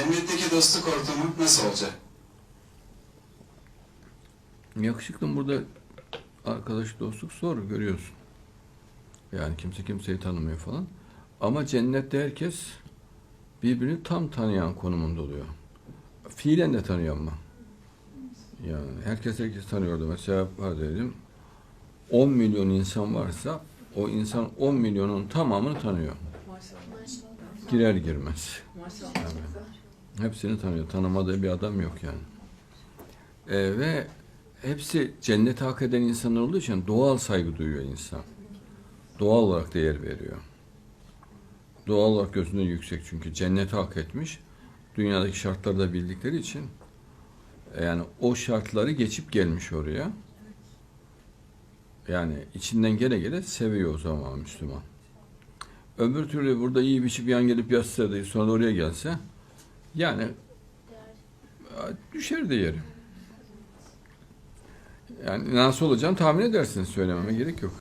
Cennetteki dostluk ortamı nasıl olacak? Yakışıklı burada arkadaş dostluk zor görüyorsun. Yani kimse kimseyi tanımıyor falan. Ama cennette herkes birbirini tam tanıyan konumunda oluyor. Fiilen de tanıyor ama. Yani herkes herkes tanıyordu. Mesela var dedim 10 milyon insan varsa o insan 10 milyonun tamamını tanıyor. Girer girmez. Hepsini tanıyor. Tanımadığı bir adam yok yani. Ee, ve hepsi cenneti hak eden insanlar olduğu için doğal saygı duyuyor insan. Doğal olarak değer veriyor. Doğal olarak gözünde yüksek çünkü cenneti hak etmiş. Dünyadaki şartları da bildikleri için e, yani o şartları geçip gelmiş oraya. Yani içinden gele gele seviyor o zaman Müslüman. Öbür türlü burada iyi biçip yan gelip yatsaydı sonra oraya gelse yani e, düşer değeri. Yani nasıl olacağını tahmin edersiniz söylememe gerek yok.